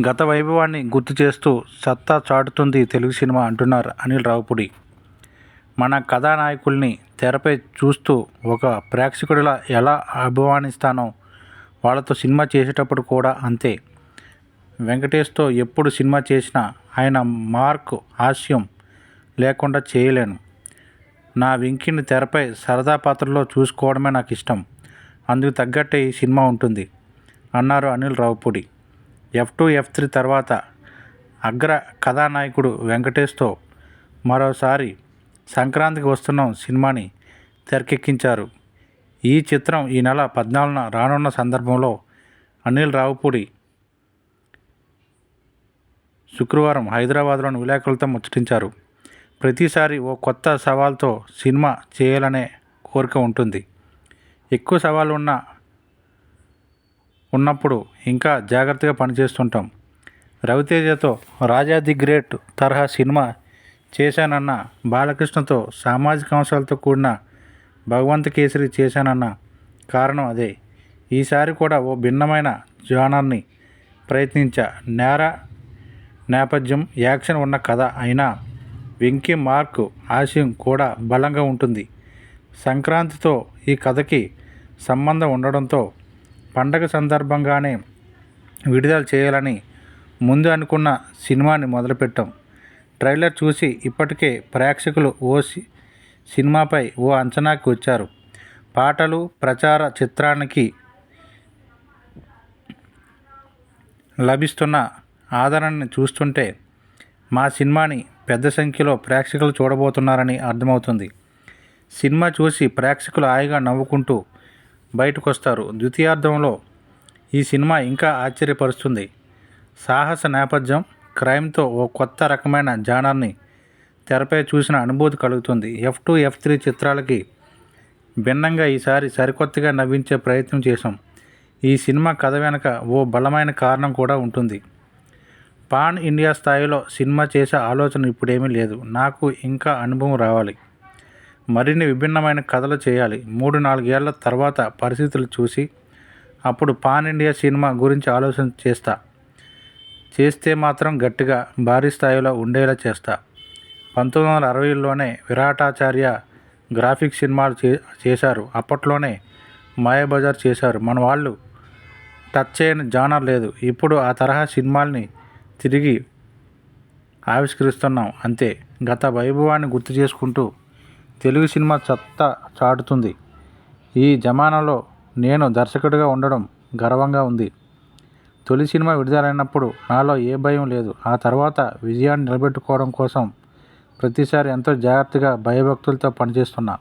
గత వైభవాన్ని గుర్తు చేస్తూ సత్తా చాటుతుంది తెలుగు సినిమా అంటున్నారు అనిల్ రావుపుడి. మన కథానాయకుల్ని తెరపై చూస్తూ ఒక ప్రేక్షకుడిలా ఎలా అభిమానిస్తానో వాళ్ళతో సినిమా చేసేటప్పుడు కూడా అంతే. వెంకటేష్తో ఎప్పుడు సినిమా చేసినా ఆయన మార్క్ హాస్యం లేకుండా చేయలేను. నా వెంకిని తెరపై సరదా పాత్రలో చూసుకోవడమే నాకు ఇష్టం అందుకు తగ్గట్టే ఈ సినిమా ఉంటుంది అన్నారు Anil Ravipudi. F two F three తర్వాత అగ్ర కథానాయకుడు వెంకటేష్తో మరోసారి సంక్రాంతికి వస్తున్న సినిమాని తెరకెక్కించారు. ఈ చిత్రం ఈ నెల పద్నాలుగున రానున్న సందర్భంలో అనిల్ రావుపూడి శుక్రవారం హైదరాబాద్లోని విలేకరులతో ముచ్చటించారు. ప్రతిసారి ఓ కొత్త సవాల్తో సినిమా చేయాలనే కోరిక ఉంటుంది. ఎక్కువ సవాళ్ళు ఉన్న ఉన్నప్పుడు ఇంకా జాగ్రత్తగా పనిచేస్తుంటాం. రవితేజతో రాజా ది గ్రేట్ తరహా సినిమా చేశానన్న బాలకృష్ణతో సామాజిక అంశాలతో కూడిన భగవంత్ కేసరి చేశానన్న కారణం అదే. ఈసారి కూడా ఓ భిన్నమైన జానర్ని ప్రయత్నించా నేర నేపథ్యం యాక్షన్ ఉన్న కథ అయినా వెంకీ మార్క్ ఆశయం కూడా బలంగా ఉంటుంది. సంక్రాంతితో ఈ కథకి సంబంధం ఉండడంతో పండగ సందర్భంగానే విడుదల చేయాలని ముందు అనుకున్న సినిమాని మొదలుపెట్టాం. ట్రైలర్ చూసి ఇప్పటికే ప్రేక్షకులు ఓ సి- సినిమాపై ఓ అంచనాకి వచ్చారు. పాటలు ప్రచార చిత్రానికి లభిస్తున్న ఆదరణని చూస్తుంటే మా సినిమాని పెద్ద సంఖ్యలో ప్రేక్షకులు చూడబోతున్నారని అర్థమవుతుంది. సినిమా చూసి ప్రేక్షకులు హాయిగా నవ్వుకుంటూ బయటకు వస్తారు ద్వితీయార్థంలో ఈ సినిమా ఇంకా ఆశ్చర్యపరుస్తుంది. సాహస నేపథ్యం క్రైమ్తో ఓ కొత్త రకమైన జానర్ని తెరపై చూసిన అనుభూతి కలుగుతుంది. ఎఫ్ టూ ఎఫ్ త్రీ చిత్రాలకి భిన్నంగా ఈసారి సరికొత్తగా నవ్వించే ప్రయత్నం చేశాం. ఈ సినిమా కథ వెనక ఓ బలమైన కారణం కూడా ఉంటుంది. పాన్ ఇండియా స్థాయిలో సినిమా చేసే ఆలోచన ఇప్పుడేమీ లేదు. నాకు ఇంకా అనుభవం రావాలి. మరిన్ని విభిన్నమైన కథలు చేయాలి. మూడు నాలుగేళ్ళ తర్వాత పరిస్థితులు చూసి అప్పుడు పాన్ ఇండియా సినిమా గురించి ఆలోచన చేస్తా. చేస్తే మాత్రం గట్టిగా భారీ స్థాయిలో ఉండేలా చేస్తా. పంతొమ్మిది వందల అరవైలోనే విరాటాచార్య గ్రాఫిక్ సినిమాలు చే చేశారు. అప్పట్లోనే మాయాబజార్ చేశారు. మన వాళ్ళు టచ్ చేయని జానర్ లేదు. ఇప్పుడు ఆ తరహా సినిమాల్ని తిరిగి ఆవిష్కరిస్తున్నాం. అంతే. గత వైభవాన్ని గుర్తు చేసుకుంటూ తెలుగు సినిమా సత్తా చాటుతుంది. ఈ జమానాలో నేను దర్శకుడిగా ఉండడం గర్వంగా ఉంది. తొలి సినిమా విడుదలైనప్పుడు నాలో ఏ భయం లేదు. ఆ తర్వాత విజయాన్ని నిలబెట్టుకోవడం కోసం ప్రతిసారి ఎంతో జాగ్రత్తగా భయభక్తులతో పనిచేస్తున్నా.